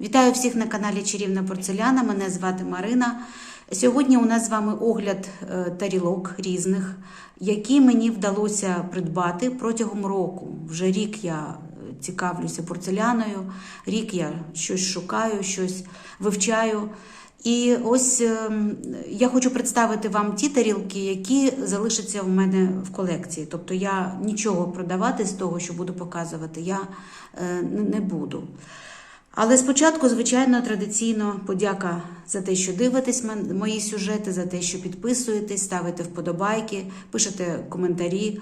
Вітаю всіх на каналі Чарівна Порцеляна. Мене звати Марина. Сьогодні у нас з вами огляд е, тарілок різних, які мені вдалося придбати протягом року. Вже рік я е, цікавлюся порцеляною, рік я щось шукаю, щось вивчаю. І ось ем, я хочу представити вам ті тарілки, які залишаться в мене в колекції. Тобто я нічого продавати з того, що буду показувати, я е, не буду. Але спочатку, звичайно, традиційно подяка за те, що дивитесь мої сюжети, за те, що підписуєтесь, ставите вподобайки, пишете коментарі.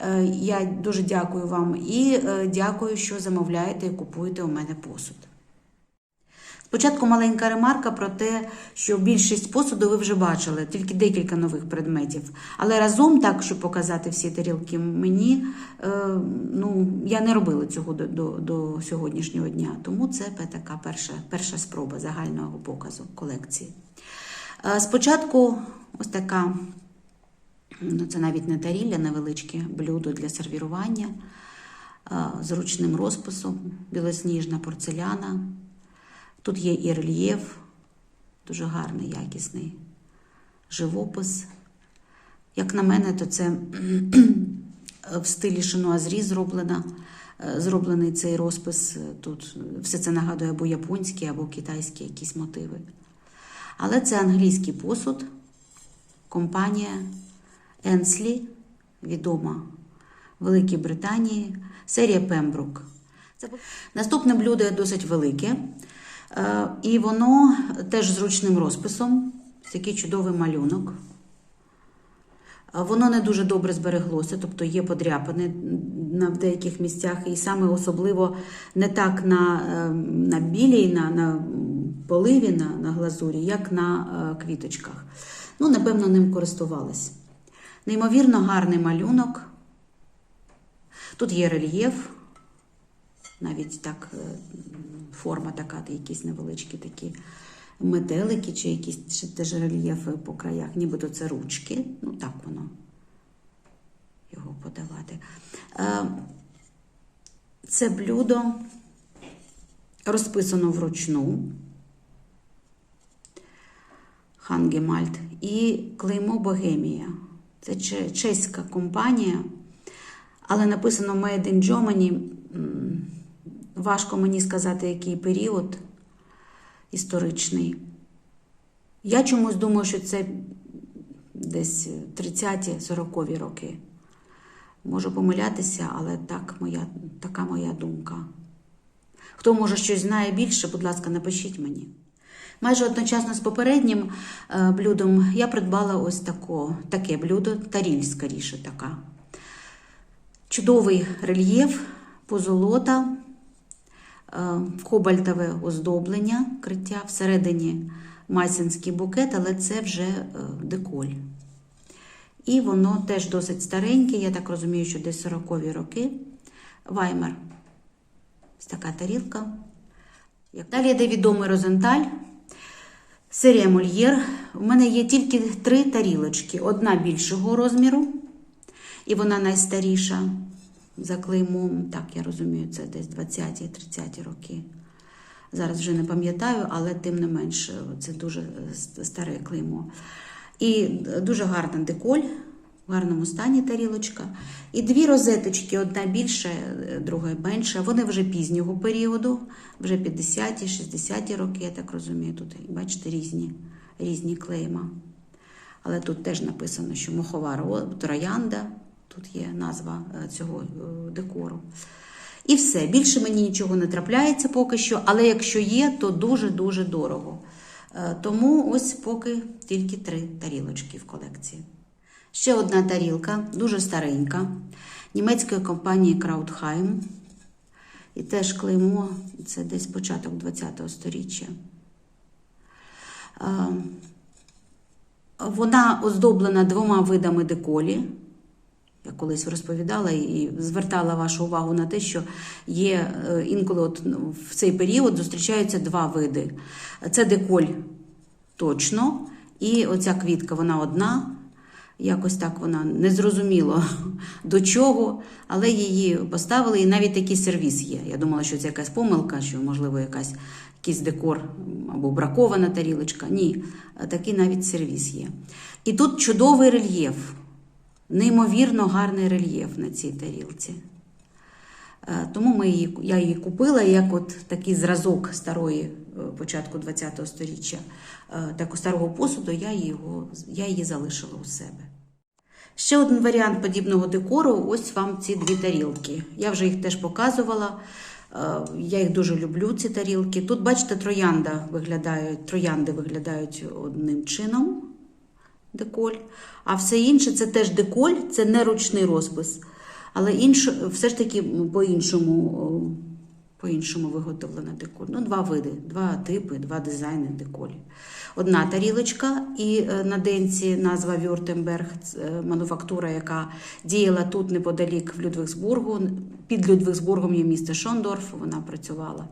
Е, Я дуже дякую вам і е, дякую, що замовляєте і купуєте у мене посуд. Спочатку маленька ремарка про те, що більшість посуду ви вже бачили, тільки декілька нових предметів. Але разом, так, щоб показати всі тарілки, мені е, ну, я не робила цього до, до, до сьогоднішнього дня. Тому це така перша, перша спроба загального показу колекції. Е, спочатку ось така, ну це навіть не тарілля, невеличке блюдо для сервірування е, з ручним розписом, білосніжна порцеляна. Тут є і рельєф, дуже гарний, якісний живопис. Як на мене, то це в стилі шинуазрі зроблена, е, зроблений цей розпис. Тут все це нагадує або японські, або китайські якісь мотиви. Але це англійський посуд, компанія Енслі, відома в Великій Британії, серія Пембрук. Наступне блюдо досить велике. Е, І воно теж з ручним розписом, такий чудовий малюнок. Е, Воно не дуже добре збереглося, тобто є подряпини на в деяких місцях, і саме особливо не так на, е, на білій, на, на поливі, на, на глазурі, як на квіточках. Ну, напевно, ним користувались. Неймовірно гарний малюнок. Тут є рельєф, навіть так форма така, якісь невеличкі такі метелики, чи якісь теж рельєфи по краях, нібито це ручки. Ну, так воно його подавати. Е, Це блюдо розписано вручну. Хангемальт і клеймо Богемія. Це чеська компанія, але написано Made in Germany. Важко мені сказати, який період історичний. Я чомусь думаю, що це десь 30-40 роки. Можу помилятися, але так моя, така моя думка. Хто може щось знає більше, будь ласка, напишіть мені. Майже одночасно з попереднім е, блюдом я придбала ось тако, таке блюдо, таріль скоріше така. Чудовий рельєф, позолота, кобальтове оздоблення, криття, всередині майсинський букет, але це вже е, деколь. І воно теж досить стареньке, я так розумію, що десь 40-ві роки. Ваймер. Ось така тарілка. Далі йде відомий розенталь. Серія Мольєр. У мене є тільки три тарілочки. Одна більшого розміру, і вона найстаріша за клеймом. Так, я розумію, це десь 20-30 роки. Зараз вже не пам'ятаю, але тим не менше, це дуже е, старе клеймо. І дуже гарна деколь, в гарному стані тарілочка. І дві розеточки, одна більша, е, друга менша. Вони вже пізнього періоду, вже 50-ті, 60-ті роки, я так розумію. Тут, бачите, різні, різні клейма. Але тут теж написано, що мохова ро- троянда. Тут є назва е, цього е, декору. І все. Більше мені нічого не трапляється поки що, але якщо є, то дуже-дуже дорого. Е, Тому ось поки тільки три тарілочки в колекції. Ще одна тарілка, дуже старенька, німецької компанії Краудхайм. І теж клеймо, це десь початок ХХ століття. Вона оздоблена двома видами деколі. Я колись розповідала і звертала вашу увагу на те, що є е, інколи от ну, в цей період зустрічаються два види. Це деколь точно, і оця квітка вона одна. Якось так вона не зрозуміло до чого, але її поставили, і навіть такий сервіс є. Я думала, що це якась помилка, що, можливо, якась, якийсь декор або бракована тарілочка. Ні, такий навіть сервіс є. І тут чудовий рельєф, неймовірно гарний рельєф на цій тарілці. Е, Тому ми її, я її купила як от такий зразок старої е, початку ХХ століття, такого старого посуду, я, його, я її залишила у себе. Ще один варіант подібного декору ось вам ці дві тарілки. Я вже їх теж показувала. Е, Я їх дуже люблю, ці тарілки. Тут, бачите, троянда виглядає, троянди виглядають одним чином деколь, а все інше це теж деколь, це не ручний розпис. Але інш, все ж таки по-іншому, по-іншому виготовлена деколь. Ну, два види, два типи, два дизайни деколі. Одна тарілочка, і е, на денці назва Вюртемберг, е, мануфактура, яка діяла тут неподалік в Людвігсбургу. Під Людвігсбургом є місто Шондорф, вона працювала.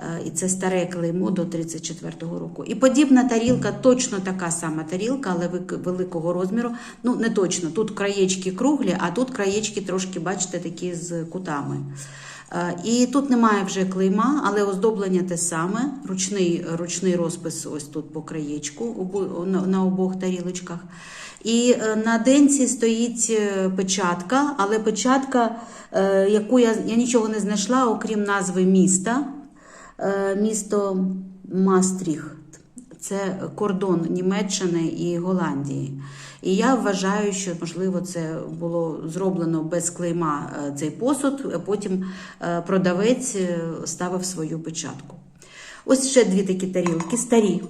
Е, І це старе клеймо до 34-го року. І подібна тарілка, точно така сама тарілка, але великого розміру. Ну, не точно. Тут краєчки круглі, а тут краєчки трошки, бачите, такі з кутами. Е, І тут немає вже клейма, але оздоблення те саме. Ручний, ручний розпис ось тут по краєчку на, обох тарілочках. І е, на денці стоїть е, печатка, але печатка, яку я, я нічого не знайшла, окрім назви міста. Місто Мастріхт. Це кордон Німеччини і Голландії. І я вважаю, що можливо це було зроблено без клейма е, цей посуд, а потім е, продавець е, ставив свою печатку. Ось ще дві такі тарілки, старі,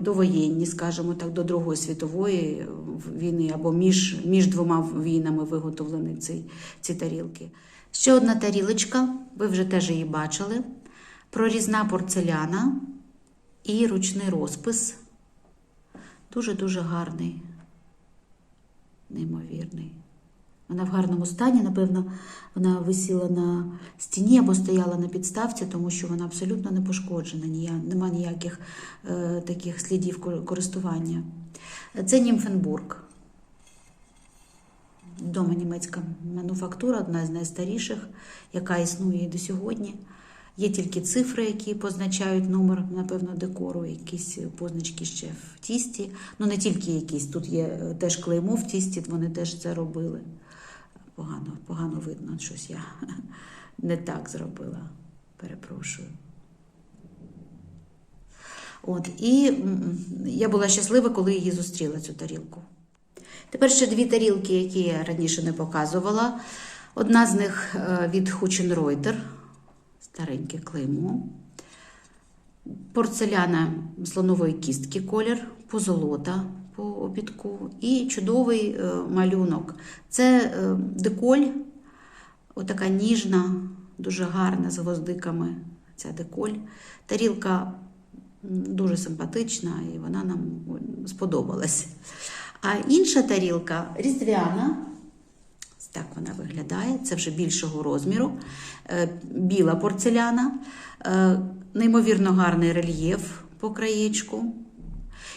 довоєнні, скажімо так, до Другої світової війни або між, між двома війнами виготовлені ці, ці тарілки. Ще одна тарілочка, ви вже теж її бачили. Прорізна порцеляна і ручний розпис. Дуже-дуже гарний, неймовірний. Вона в гарному стані, напевно, вона висіла на стіні або стояла на підставці, тому що вона абсолютно не пошкоджена, нема ніяких е, таких слідів користування. Це Німфенбург. Дома німецька мануфактура, одна з найстаріших, яка існує і до сьогодні. Є тільки цифри, які позначають номер, напевно, декору, якісь позначки ще в тісті. Ну, не тільки якісь, тут є е, теж клеймо в тісті, вони теж це робили. Погано, погано видно, щось я не так зробила. Перепрошую. От, і я була щаслива, коли її зустріла, цю тарілку. Тепер ще дві тарілки, які я раніше не показувала. Одна з них е, від Хученройтер, стареньке клеймо. Порцеляна слонової кістки колір, позолота по обідку і чудовий е, малюнок. Це е, деколь, отака ніжна, дуже гарна з гвоздиками. Ця деколь. Тарілка дуже симпатична і вона нам сподобалась. А інша тарілка різдвяна. Так вона виглядає. Це вже більшого розміру. Е, Біла порцеляна, е, неймовірно гарний рельєф по краєчку.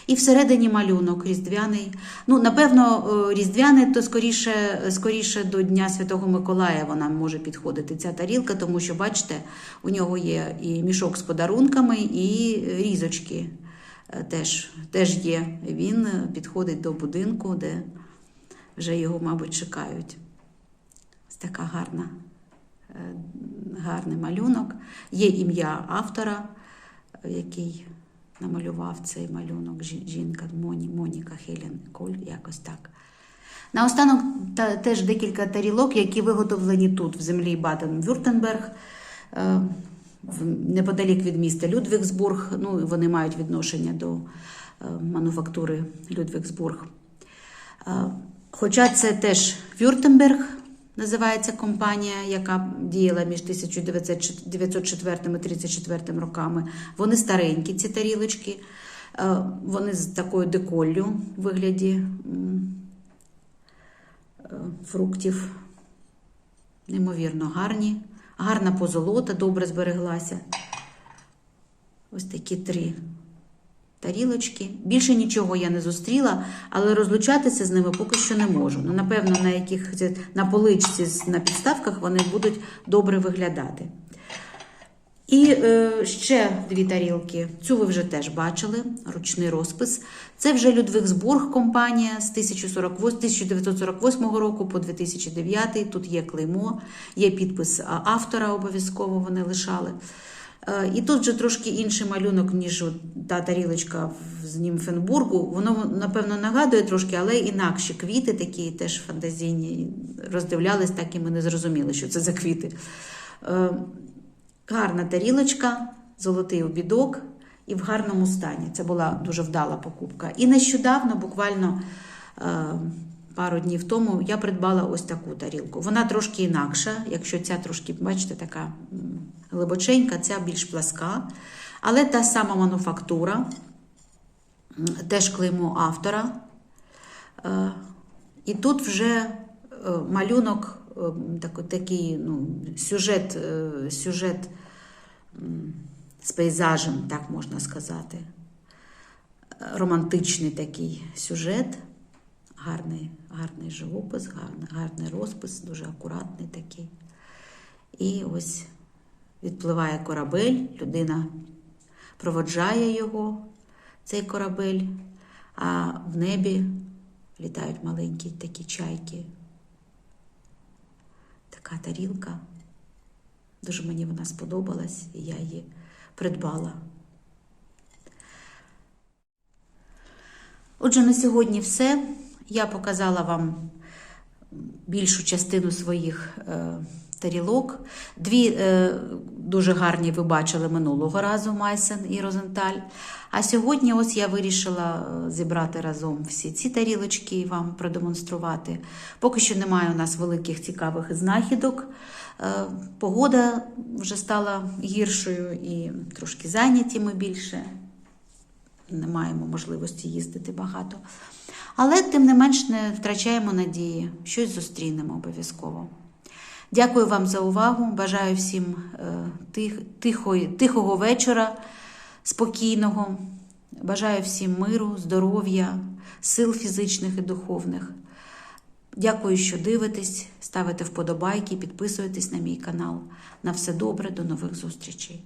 І всередині малюнок різдвяний. Ну, напевно, е, різдвяний, то скоріше, скоріше до Дня Святого Миколая вона може підходити ця тарілка, тому що, бачите, у нього є і мішок з подарунками, і різочки теж, теж є. Він підходить до будинку, де вже його, мабуть, чекають. Ось така гарна, е, гарний малюнок. Є ім'я автора, який намалював цей малюнок. Жінка Моні, Моніка Хелен Коль, якось так. Наостанок та, теж декілька тарілок, які виготовлені тут, в землі Баден-Вюртенберг, е, неподалік від міста Людвігсбург. Ну, вони мають відношення до е, мануфактури Людвігсбург. Хоча це теж Вюртемберг, називається компанія, яка діяла між 1904 і 1934 роками. Вони старенькі, ці тарілочки. Е, Вони з такою деколлю в вигляді е, фруктів. Неймовірно гарні. Гарна позолота, добре збереглася. Ось такі три тарілочки. Більше нічого я не зустріла, але розлучатися з ними поки що не можу. Ну, напевно, на яких на поличці на підставках вони будуть добре виглядати. І е, ще дві тарілки. Цю ви вже теж бачили, ручний розпис. Це вже Людвигсбург компанія з 1948 року по 2009. Тут є клеймо, є підпис автора, обов'язково вони лишали. Е, І тут вже трошки інший малюнок, ніж та тарілочка з Німфенбургу. Воно, напевно, нагадує трошки, але інакші квіти, такі теж фантазійні. Роздивлялись, так і ми не зрозуміли, що це за квіти. Е, Гарна тарілочка, золотий обідок і в гарному стані. Це була дуже вдала покупка. І нещодавно, буквально е, пару днів тому, я придбала ось таку тарілку. Вона трошки інакша, якщо ця трошки, бачите, така глибоченька, ця більш пласка. Але та сама мануфактура, теж клеймо автора. Е, І тут вже е, малюнок, е, такий ну, сюжет, сюжет з пейзажем, так можна сказати. Романтичний такий сюжет, гарний, гарний живопис, гарний, гарний розпис, дуже акуратний такий. І ось відпливає корабель, людина проводжає його, цей корабель, а в небі літають маленькі такі чайки. Така тарілка. Дуже мені вона сподобалась, і я її придбала. Отже, на сьогодні все. Я показала вам більшу частину своїх е, тарілок. Дві е, дуже гарні ви бачили минулого разу Майсен і Розенталь. А сьогодні ось я вирішила е, зібрати разом всі ці тарілочки і вам продемонструвати. Поки що немає у нас великих цікавих знахідок. Е, Погода вже стала гіршою і трошки зайняті ми більше. Не маємо можливості їздити багато. Але тим не менш не втрачаємо надії, щось зустрінемо обов'язково. Дякую вам за увагу. Бажаю всім е, тих, тихої, тихого вечора, спокійного. Бажаю всім миру, здоров'я, сил фізичних і духовних. Дякую, що дивитесь, ставите вподобайки, підписуєтесь на мій канал. На все добре, до нових зустрічей.